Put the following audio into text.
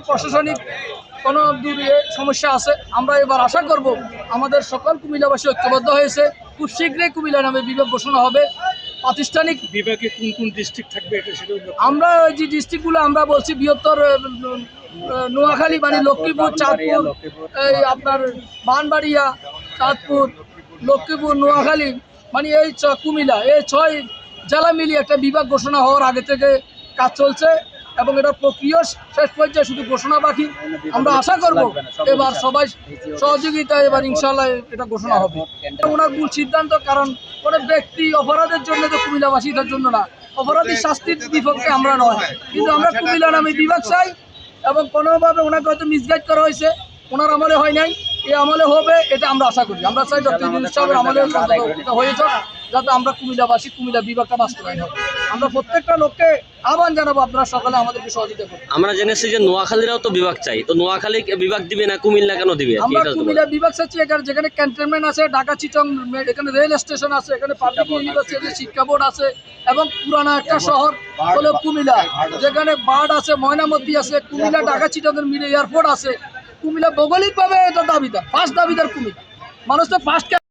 প্রশাসনিক কোনো দূরে সমস্যা আছে আমরা এবার আশা করব আমাদের সকল কুমিল্লাবাসী ঐক্যবদ্ধ হয়েছে। খুব শীঘ্রই কুমিল্লা নামে বিভাগ ঘোষণা হবে। প্রাতিষ্ঠানিক বিভাগে কোন কোন ডিস্ট্রিক্ট থাকবে এটা সেটা আমরা ওই যে ডিস্ট্রিক্টগুলো আমরা বলছি বৃহত্তর নোয়াখালী মানে লক্ষ্মীপুর চাঁদপুর এই আপনার বানবাড়িয়া চাঁদপুর লক্ষ্মীপুর নোয়াখালী মানে এই ছ- কুমিল্লা এই ছয় জেলা মিলিয়ে একটা বিভাগ ঘোষণা হওয়ার আগে থেকে কাজ চলছে। এবং এটা প্রক্রিয়া শেষ পর্যায়ে শুধু ঘোষণা বাকি। আমরা আশা করব এবার সবাই সহযোগিতা এবার ইনশাল্লাহ এটা ঘোষণা হবে। ওনার ভুল সিদ্ধান্ত কারণ কোনো ব্যক্তি অপরাধের জন্য তো কুমিল্লাবাসীদের জন্য না অপরাধী শাস্তির বিপক্ষে আমরা নয়। কিন্তু আমরা কুমিল্লা নামে বিভাগ চাই এবং কোনোভাবে ওনাকে হয়তো মিসগাইড করা হয়েছে। ওনার আমলে হয় নাই। এই আমলে হবে এটা আমরা আশা করি। আমরা চাই ডক্টর ইউনুস সাহেবের আমলে হয়ে যাক যাতে আমরা কুমিল্লাবাসী কুমিল্লা বিভাগটা বাস্তবায়ন হবে আমরা প্রত্যেকটা লোককে আহ্বান জানাব আপনারা সকালে আমাদেরকে সহযোগিতা করুন আমরা জেনেছি যে নোয়াখালীরাও তো বিভাগ চাই। তো নোয়াখালী বিভাগ দিবে না কুমিল্লা কেন দিবে? আমরা কুমিল্লা বিভাগ চাচ্ছি এখানে যেখানে ক্যান্টনমেন্ট আছে ঢাকা চিটং এখানে রেল স্টেশন আছে এখানে পাবলিক ইউনিভার্সিটি শিক্ষা বোর্ড আছে এবং পুরানা একটা শহর হলো কুমিল্লা যেখানে বার্ড আছে ময়নামতি আছে কুমিল্লা ঢাকা চিটং এর মিলে এয়ারপোর্ট আছে। কুমিল্লা ভৌগোলিকভাবে এটা দাবিদার ফার্স্ট দাবিদার কুমিল্লা। মানুষ তো ফার্স্ট